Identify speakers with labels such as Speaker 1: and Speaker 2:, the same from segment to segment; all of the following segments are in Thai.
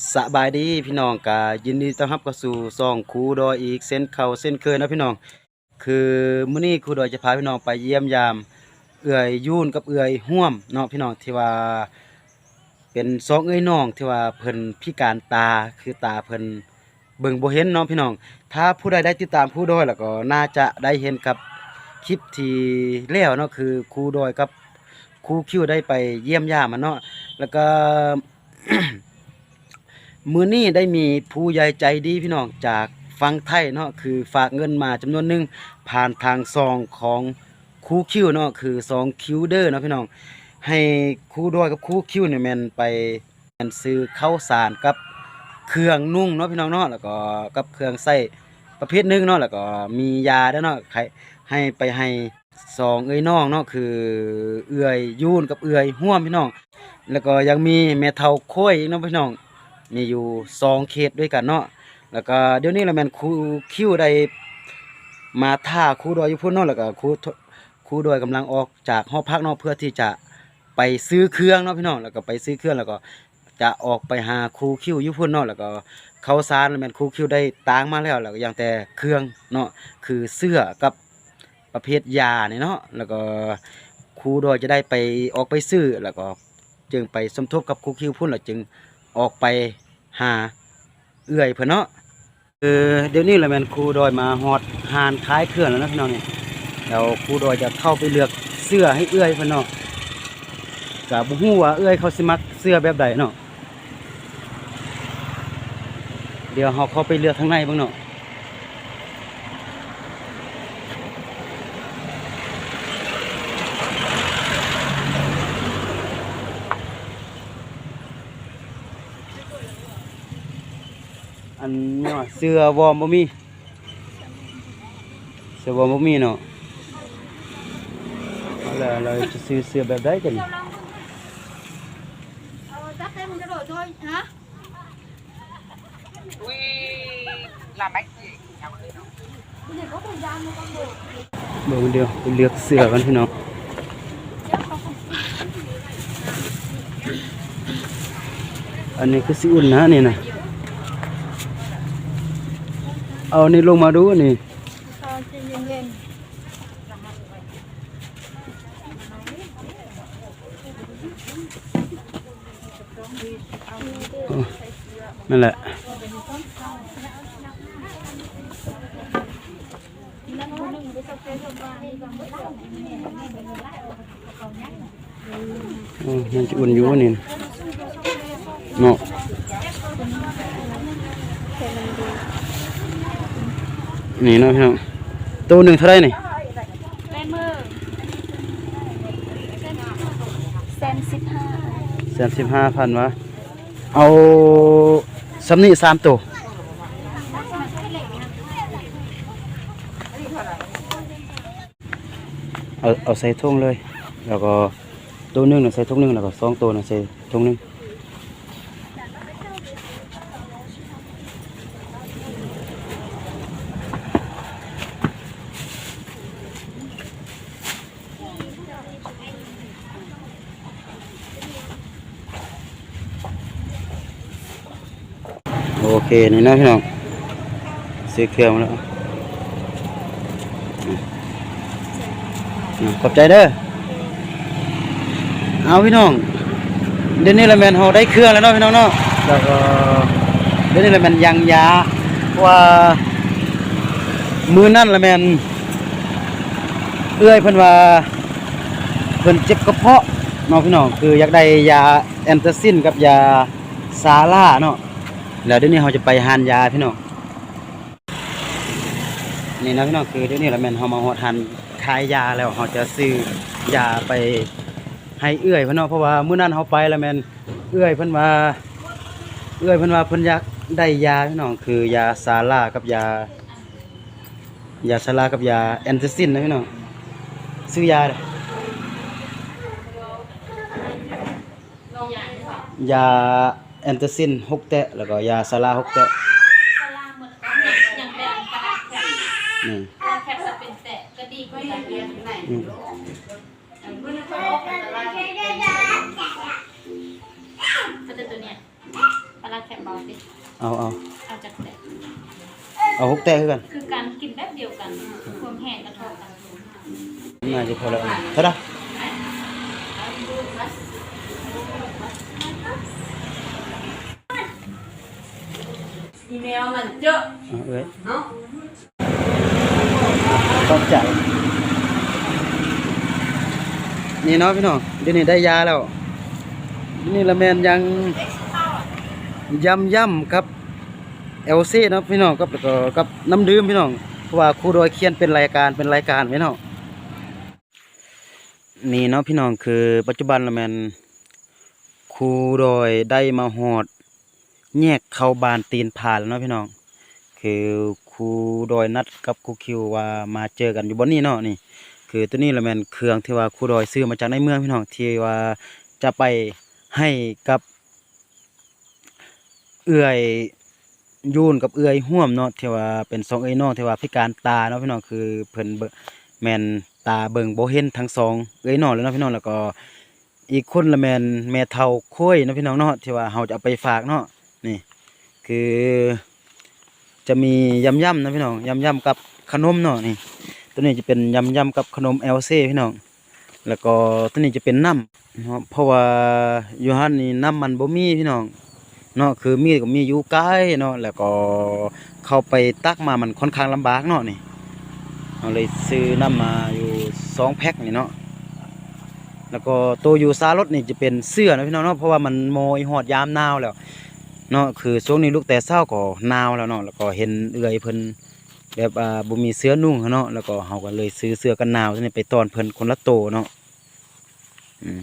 Speaker 1: สบายดีพี่น้องกายินดีต้อนรับเข้าสู่ซองคูดอยอีกเส้นเขาเส้นเคยนะพี่น้อง คือมื้อนี้คูดอยจะพาพี่น้องไปเยี่ยมยาม เอื้อยยุ่นกับเอื้อยห่วมเนาะพี่น้องที่ว่า เป็นสองเอื้อยน้องที่ว่าเพิ่นพิการตาคือตาเพิ่นเบิ่งบ่เห็นเนาะพี่น้อง ถ้าผู้ใดได้ติดตามคูดอยแล้วก็น่าจะได้เห็นกับคลิปที่แล้วเนาะคือคูดอยกับคูคิวได้ไปเยี่ยมยามมันเนาะแล้วก็ มือนี้ได้มีผู้ใหญ่ใจดีพี่น้องจากฟังไทยเนาะคือฝากเงินมาจำนวนหนึ่งผ่านทางซองของคูคิวเนาะคือซองคิวเดอร์เนาะพี่น้อง ให้คูดอยกับคูคิวเนี่ยแมนไปแมนซื้อข้าวสารกับเครื่องนุ่งเนาะพี่น้องเนาะแล้วก็กับเครื่องใช้ประเภทหนึงเนาะแล้วก็มียาด้วยเนาะใครให้ไปให้สองเอ้ยน้องเนาะคือเอื้อยยูนกับเอื้อยห่วมพี่น้อง แล้วก็ยังมีแม่เฒ่าค้ยอีกเนาะพี่น้อง มีอยู่สองเขตด้วยกันเนาะแล้วก็เดี๋ยวนี้เราแมนครูคิวได้มาท่าครูดอยอยู่พุ่นเนาะแล้วก็ครูครูดอยกำลังออกจากห้องพักเนาะเพื่อที่จะไปซื้อเครื่องเนาะพี่น้องแล้วก็ไปซื้อเครื่องแล้วก็จะออกไปหาครูคิวอยู่พุ่นเนาะแล้วก็เขาซานแล้วแมนครูคิวได้ตางมาแล้วแล้วก็ยังแต่เครื่องเนาะคือเสื้อกับประเภทยาเนี่ยเนาะแล้วก็ครูดอยจะได้ไปออกไปซื้อแล้วก็จึงไปสมทบกับครูคิวพุ่นแล้วจึงออกไป หาเอื่อยเพิ่นเนาะเออเดี๋ยวนี้แหละแมนครูดอยมาหอดหานขายเครื่องแล้วนะพี่น้องเนี่แล้วครูดอยจะเข้าไปเลือกเสื้อให้เอื่อยเพิ่นเนาะกับบุ้งว่าเอื้อยเขาสิมักเสื้อแบบใดเนาะเดี๋ยวเขาเข้าไปเลือกข้างในบ้างเนาะ อันนี้ว่าเสื้อวอร์มบ่มีเสื้อวอร์มบ่มีเนาะเอาล่ะเราจะซื้อเสื้อแบบใดกัน
Speaker 2: Ờ, dắt thêm một cái đồ thôi hả?
Speaker 3: Ui, làm bánh gì?
Speaker 2: Cái gì có thời gian không con đồ?
Speaker 1: เบิ่งเดียวไปเลือกเสื้อกันพี่น้อง
Speaker 2: Chắc không không.
Speaker 1: อันนี้คือสิอุ่นนะนี่นะ เอานี่ลงมาดูนี่
Speaker 2: Cho chị nhìn lên.
Speaker 1: นั่นแหละโอ้ยังจะอุ่นอยู่วะนี่นะเนาะ นี่เนาะพี่น้องตัวหนึ่งเท่าไรนี่
Speaker 2: Em ơi. Xem ship ha.
Speaker 1: สามสิบห้าพันวะเอาสำนีสามตัวเอาเอาใส่ถุงเลย แล้วก็ตัวหนึงน่ะใส่ถุงหนึงแล้วก็สองตัวน่ะใส่ถุงหนึง นี่นะพี่น้องซื้อเครื่องแล้วขอบใจเด้อเอาพี่น้องเดี๋ยวนี้ละแมนเฮาได้เครื่องแล้วเนาะพี่น้องเนาะแล้วก็เดี๋ยวนี้ละแมนยังยาว่ามือนั่นละแมนเอื้อยเพิ่นว่าเพิ่นเจ็บกระเพาะเนาะพี่น้องคืออยากได้ยาแอนตาซินกับยาซาร่าเนาะ แล้วเดี๋ยวนี้เราจะไปหานยาพี่น้องนี่นะพี่น้องคือเดี๋ยวนี้เราแมนเรามาฮอดหันขายยาแล้วเราจะซื้อยาไปให้เอื้อยพิ่นเนาะเพราะว่าเมื้อนั้นเราไปแล้วแมนเอื้อยเพิ่นว่าเอื้อยเพิ่นว่าเพิ่นอยากได้ยาพี่น้องคือยาซาร่ากับยายาซาร่ากับยาแอนตาซินนะพี่น้องซื้อยาเด้อยา แอนตาซินหกแตะแล้วก็ยาซาร่าหกแตะ
Speaker 2: อย่างแบบกระดาษแข็ง
Speaker 1: นี่
Speaker 2: แข็งจะเป็นแตะก็ดีกว่าอย่างเดียวไหน
Speaker 1: อืม
Speaker 2: ก็จะตัวเนี้ยปราแข็งเบาสิ
Speaker 1: เอาเอา
Speaker 2: เอาจากแดด
Speaker 1: เอาหกแต่คือกัน
Speaker 2: คือการกินแบบเดียวกันความแห้งกระทบกัน
Speaker 1: น่าจะพอแล้วเท่าไหร่
Speaker 2: อีเมลมันเยอะ
Speaker 1: เอาเอ้ย
Speaker 2: เนาะ
Speaker 1: ต้องจ่ายนี่เนาะพี่น้องเดี๋ยวนี้ได้ยาแล้ว นี่ละแมนยังยำย่ำครับเอลซีเนาะพี่น้องกับแล้วก็กับน้ำดื่มพี่น้องเพราะว่าครูโดยเขียนเป็นรายการเป็นรายการพี่น้องนี่เนาะพี่น้องคือปัจจุบันละแมนครูโดยได้มาหอด แยกเข้าบานตีนผ่านแล้วเนาะพี่น้อง คือครูดอยนัดกับครูคิวว่ามาเจอกันอยู่บนนี้เนาะนี่ คือตัวนี้ละแมนเครื่องที่ว่าครูดอยซื้อมาจากในเมืองพี่น้องที่ว่าจะไปให้กับ เอื้อยยูนกับเอื้อยห่วมเนาะที่ว่าเป็นสองเอ้ยน้องที่ว่าพิการตาเนาะพี่น้องคือเพิ่นแมนตาเบิ่งบ่เห็นทั้งสองเอ้ยน้องเลยเนาะพี่น้องแล้วก็อีกคนละแมนแม่เฒ่าค้อยเนาะพี่น้องเนาะที่ว่าเฮาจะเอาไปฝากเนาะ คือ จะมียำยำนะพี่น้องยำยำกับขนมเนาะนี่ ตัวนี้จะเป็นยำยำกับขนมเอลเซ่พี่น้อง แล้วก็ตัวนี้จะเป็นน้ำเนาะเพราะว่าอยู่ฮันนี่น้ำมันบ่มีพี่น้องเนาะคือมีก็มีอยู่ใกล้เนาะแล้วก็เข้าไปตักมามันค่อนข้างลำบากเนาะนี่เราเลยซื้อน้ำมาอยู่สองแพ็คนี่เนาะแล้วก็ตัวอยู่ซารถนี่จะเป็นเสื้อนะพี่น้องเนาะเพราะว่ามันโมยหอดยามหนาวแล้ว เนาะคือช่วงนี้ลูกแต่เศร้าก็หนาวแล้วเนาะแล้วก็เห็นเอื้อยเพิ่นแบบอ่าบ่มีเสื้อนุ่งเนาะแล้วก็เฮาก็เลยซื้อเสื้อกันหนาวตัวนี้ไปตอนเพิ่นคนละโตเนาะอืม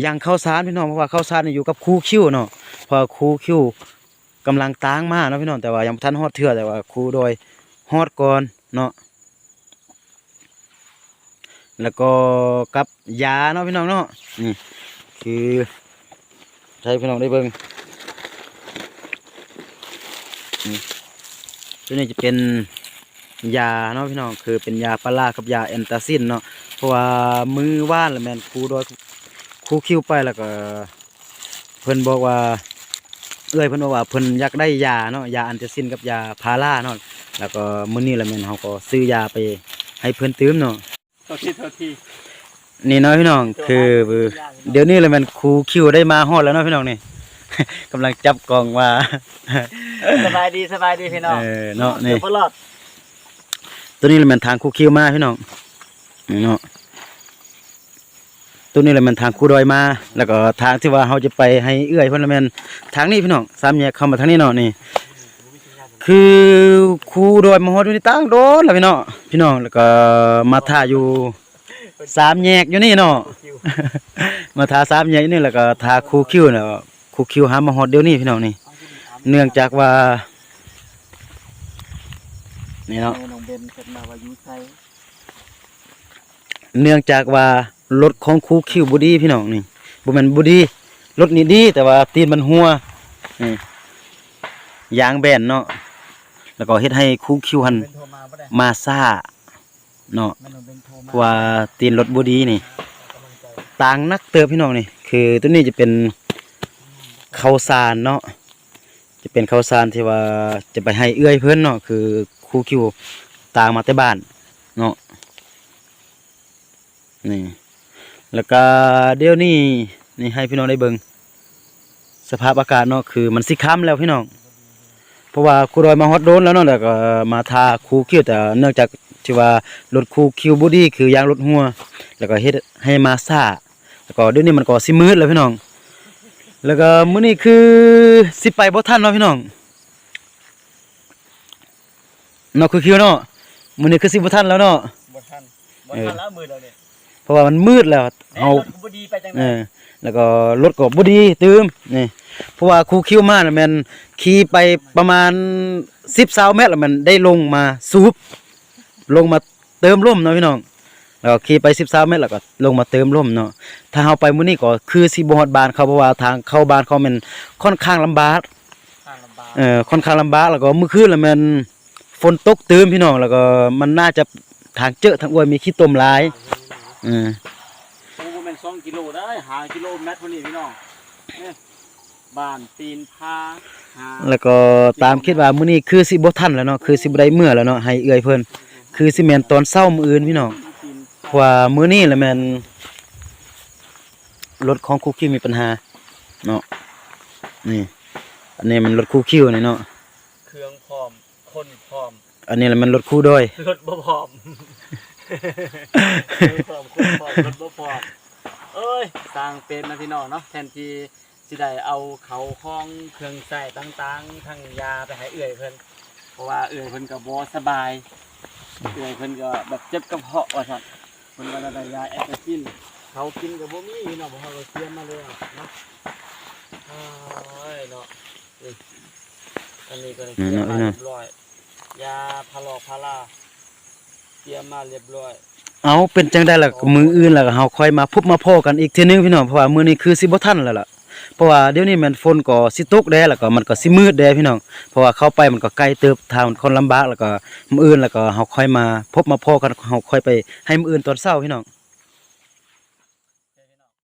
Speaker 1: อย่างข้าวสารพี่น้องเพราะว่าข้าวสารนี่อยู่กับครูคิวเนาะพอครูคิวกำลังตางมาเนาะพี่น้องแต่ว่ายังบ่ทันฮอดเทื่อแต่ว่าครูโดยฮอดก่อนเนาะแล้วก็กับยาเนาะพี่น้องเนาะนี่คือให้พี่น้องได้เบิ่ง ตัวนี้จะเป็นยาเนาะพี่น้องคือเป็นยาปลาร้ากับยาแอนตาซินเนาะเพราะว่ามือว่านแล้วแมนครูโดยครูคิวไปแล้วก็เพิ่นบอกว่าเอ้ยเพิ่นบอกว่าเพิ่นอยากได้ยาเนาะยาแอนตาซินกับยาพาราเนาะแล้วก็มื้อนี้แล้วแม่นเฮาก็ซื้อยาไปให้เพิ่นตื้มเนาะ
Speaker 4: โทษทีโทษที
Speaker 1: นี่เนาะพี่น้องคือ เดี๋ยวนี้เลยมันครูคิวได้มาฮอดแล้วเนาะพี่น้องนี่ กำลังจับกล่องว่า
Speaker 4: สบายดีสบายดีพี่น้อง
Speaker 1: เออเนาะนี่
Speaker 4: เดี๋ยวพลอด
Speaker 1: ตัวนี้เลยมันทางครูคิวมาพี่น้องนี่เนาะตัวนี้เลยมันทางครูดอยมา แล้วก็ทางที่ว่าเขาจะไปให้เอื้อยเพิ่นละแม่นทางนี้พี่น้องสามแยกเข้ามาทางนี้เนาะนี่คือครูดอยมาฮอดอยู่นี่ตั้งโดนแล้วพี่น้องพี่น้องแล้วก็มาท่าอยู่สามแยกอยู่นี่เนาะมาทาสามแยกอยู่นี่แล้วก็ทาครูคิวเนาะ ครูคิวหามาฮอดเดี๋ยวนี้พี่น้องนี่ เนื่องจากว่า นี่เนาะ
Speaker 4: น้องเบนเกิดมาว่าอยู่ไส
Speaker 1: เนื่องจากว่ารถของครูคิวบุดีพี่น้องนี่บุแมนบุดีรถนี่ดี แต่ว่าตีนมันหัวนี่ยางแบนเนาะแล้วก็เฮ็ดให้ครูคิวหัน
Speaker 4: เบนโทรมาบ่ได้
Speaker 1: มาซ่าเนาะ
Speaker 4: มันน้องเบนโทร
Speaker 1: เพ
Speaker 4: มา
Speaker 1: ราะว่าตีนรถบุดีนี่ ต่างนักเติบพี่น้องนี่ คือตัวนี้จะเป็น ข้าวสารเนาะจะเป็นข้าวสารที่ว่าจะไปให้เอื้อยเพิ่อนเนาะคือครูคิวต่างมาแต่บ้านเนาะนี่แล้วก็เดี๋ยวนี้นี่ให้พี่น้องได้เบิ่งสภาพอากาศเนาะคือมันสิค้ำแล้วพี่น้องเพราะว่าครูดอยมาฮอดโดนแล้วเนาะแล้วก็มาทาคูคิวแต่เนื่องจากที่ว่ารถคูคิวบอดี้คือยางรถหัว แล้วก็เฮ็ดให้มาซ่าแล้วก็เดี๋ยวนี้มันก็สิมืดแล้วพี่น้อง แล้วก็มื้อนี้คือสิไปบ่ทันเนาะพี่น้องเนาะคือคิวเนาะมื้อนี้คือสิบ่ทันแล้วเนาะ
Speaker 4: บ่ทันบ่
Speaker 1: เออ
Speaker 4: ทันแล้วมือเราเนี่ย
Speaker 1: เพราะว่ามันมืดแล้ว
Speaker 4: เอา
Speaker 1: เอา
Speaker 4: บ่ดีไปจัง
Speaker 1: เอ
Speaker 4: ได๋
Speaker 1: อแล้วก็รถก็บ่ดีตืมนี่เพราะว่าครูคิวมาน่ะแม่นขี่ไปประมาณ10 20เมตรแล้วมันได้ลงมาสูบลงมาเติมลมเนาะพี่น้อง แล้วก็ขี่ไป13เมตรแล้วก็ลงมาเติมลมเนาะถ้าเฮาไปมื้อนี้ก็คือสิบ่ฮอดบ้านเขาเพราะว่าทางเข้าบ้านเขาแม่นค่อนข้างลำบาก
Speaker 4: ทางลำบาก
Speaker 1: เอ่อค่อนข้างลำบากแล้วก็มื้อคืนแล้วแม่นฝนตกเติมพี่น้องแล้วก็มันน่าจะทางเจอะทางอ้วยมีขี้ตมหลายเออ
Speaker 4: โอ้บ่แม่น2กิโลได้5กิโลเมตรพุ่นนี่พี่น้องนี่บ้านตีนพาหา
Speaker 1: แล้วก็ตามคิดว่ามื้อนี้คือสิบ่ทันแล้วเนาะคือสิบ่ได้มื้อแล้วเนาะให้เอื้อยเพิ่นคือสิแม่นตอนเช้ามื้ออื่นพี่น้อง
Speaker 4: กิน
Speaker 1: เพราะ ว่ามื้อนี้แหละแม่นรถของครูคิวมีปัญหาเนาะนี่ อันนี้มันรถครูคิวนี่เนาะ
Speaker 4: เครื่องพร้อมคนพร้อม
Speaker 1: อันนี้แหละมันรถครูดอย
Speaker 4: รถบ่พร้อมเครื่องพร้อมคนพร้อมรถบ่พร้อมเอ้ยสร้างเป็นนะพี่น้องเนาะแทนที่สิได้เอาเขาของเครื่องใช้ต่างๆทั้งยาไปให้เอื้อยเพิ่นเพราะว่าเอื้อยเพิ่นก็บ่สบายเอื้อยเพิ่นก็แบบเจ็บกระเพาะว่าซั่น เพิ่นก็ได้ยาแอสไพริน เขากินก็บ่มีเนาะบ่เฮาก็เตรียมมาเลยเนาะโอ้ยเนาะนี่อันนี้ก็ได้เตรียมมาเรียบร้อย ยาพาราพาราเตรียมมาเรียบร้อย
Speaker 1: เอาเป็นจังได้ล่ะก็มื้ออื่นแล้วก็เฮาค่อยมาพบมาพ้อกันอีกเทื่อนึงพี่น้องเพราะว่ามื้อนี้คือสิบ่ทันแล้วล่ะ เพราะว่าเดี๋ยวนี้มันฝนก็สิตกแด้แล้วก็มันก็สิมืดแด้พี่น้องเพราะว่าเข้าไปมันก็ไกลเติบทางมันคนลำบากแล้วก็มื้ออื่นแล้วก็เฮาค่อยมาพบมาพ่อกันเฮาค่อยไปให้มื้ออื่นตอนเช้าพี่น้อง